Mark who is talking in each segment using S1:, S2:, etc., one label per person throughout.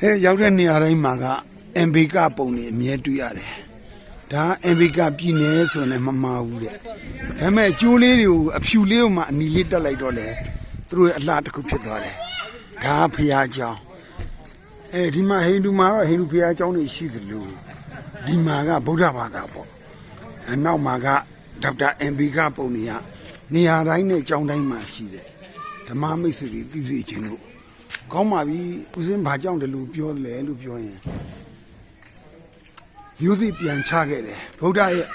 S1: ဟဲ့ရောက်တဲ့နေရာတိုင်းမှာကအမ်ဘေကပုံတွေအမြဲတွေ့ရတယ်ဒါအမ်ဘေကပြည်နယ်ဆိုရင်လည်းမမှားဘူးတဲ့ဒါပေမဲ့ကျိုးလေးတွေကိုအဖြူလေးတို့မှအနီလေးတက်လိုက်တော့လေသူတို့ရဲ့အလှတစ်ခုဖြစ်သွားတယ်ဒါဖရာကြောင်းအဲဒီမှာဟိန္ဒူမှာတော့ဟိန္ဒူဖရာကြောင်းတွေရှိသလိုဒီမှာကဗုဒ္ဓဘာသာပေါ့အနောက်မှာကဒေါက်တာအမ်ဘေကပုံတွေကနေရာတိုင်းနဲ့ကြောင်းတိုင်းမှာရှိတယ်ဓမ္မမိတ်ဆွေတွေသိစေခြင်းလို့ ကောင်းပါပြီဦးစင်းဘာကြောင့်ဒီလိုပြောလဲလို့ပြောရင်မျိုးစိပြန်ချခဲ့တယ်ဗုဒ္ဓရဲ့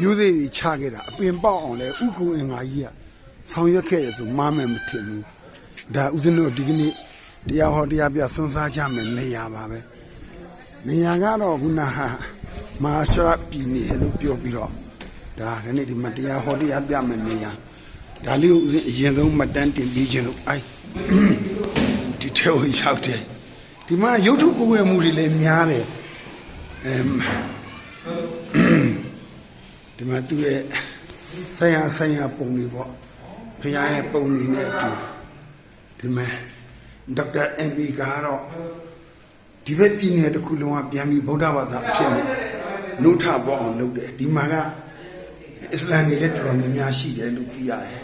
S1: မျိုးစိတွေချခဲ့တာအပင်ပေါက်အောင်လဲဥက္ကူအင်္ဂါကြီးကဆောင်ရွက်ခဲ့ရဆိုမားမယ်မထင်ဘူးဒါဦးစင်းတို့ဒီကနေ့တရားဟောတရားပြဆွန်းစားကြမယ်နေရာပါပဲနေရာကတော့ခုနဟာမဟာရှရပြည်နေလို့ပြောပြီးတော့ဒါခဏဒီမှာတရားဟောတရားပြမယ်နေရာ ဒါလေးကိုဦးဇင်းအရင်ဆုံးမှတ်တမ်းတင်ပြီးခြင်းလို့အိုက်ဒီထဲကိုရောက်တယ်ဒီမှာရုပ်ထုကိုယ်ဝယ်မှုတွေလည်းများတယ်အမ်ဒီမှာသူ့ရဲ့ဆိုင်ရဆိုင်ရပုံတွေပေါ့ဖခင်ရဲ့ပုံတွေနဲ့အတူဒီမှာဒေါက်တာအမ်ဘီကတော့ဒီဘက်ပြည်နယ်တစ်ခုလုံးကပြန်ပြီးဗုဒ္ဓဘာသာအဖြစ်နဲ့နှုတ်ထပေါ်အောင်လုပ်တယ်ဒီမှာကအစ္စလာမ်တွေလည်းတော်တော်များများရှိတယ်လို့သိရတယ်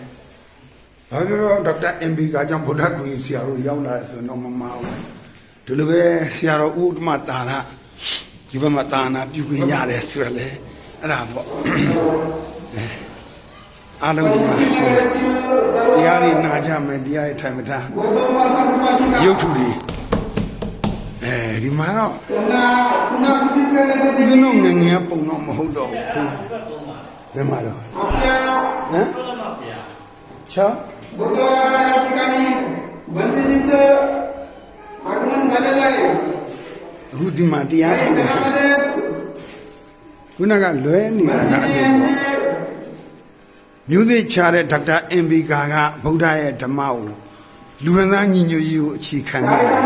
S1: ဘာပြောပြောဒေါက်တာအမ်ဘီကကြောင့်ဗုဒ္ဓဂုဏ်ဆရာတို့ရောက်လာတယ်ဆိုတော့မမအောင်ဒီလိုပဲဆရာတော်ဥဒ္ဓမတာရဒီဘက်မှာတာနာပြုခွင့်ရတယ်ဆိုရလေအဲ့ဒါပေါ့အားလုံးဒီမှာတရားတွေနာကြမယ်တရားတွေထိုင်မထားရုပ်ထုတွေအဲဒီမှာတော့ဒီလိုငယ်ငယ်ပုံတော့မဟုတ်တော့ဘူးဒီမှာတော့ဟမ်ချော
S2: गुरुद्वारा या ठिकाणी बंदिजीचं आगमन झालेलं आहे
S1: အခုဒီမှာတရားထိုင်တယ်
S2: त्यामध्ये
S1: ခုနကလွဲနေတာကအဲ့လိုပေါ့မျိုးသိချတဲ့ဒေါက်တာအင်ဘီကာကဗုဒ္ဓရဲ့ဓမ္မကိုလူရသားညီညွတ်ရေးကိုအခြေခံခဲ့တယ်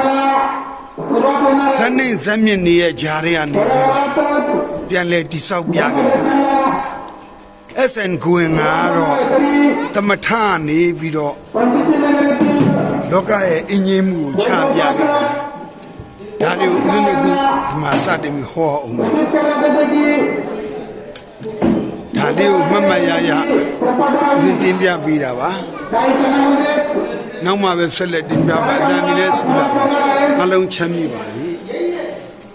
S2: सुरुवात होणार
S1: ဇန်နေဇက်မြင့်နေရဲ့ဂျားတွေကနေပြီးတော့
S2: आहे.
S1: ပြန်လဲတိဆောက်ပြခဲ့တယ် SN ကွင်ကတော့တမထနေပြီးတော့လောကရဲ့အငြင်းမှုကိုချပြခဲ့တာဒါတွေကိုဦးလေးကဒီမှာစတင်ပြီးဟောအောင်မယ်ဒါလေးကိုမှတ်မှတ်ရရဒီတင်ပြပေးတာပါနောက်မှပဲဆက်လက်တင်ပြပါအတန်ဒီလဲဆိုတာအလုံးချမ်းမြေပါလေ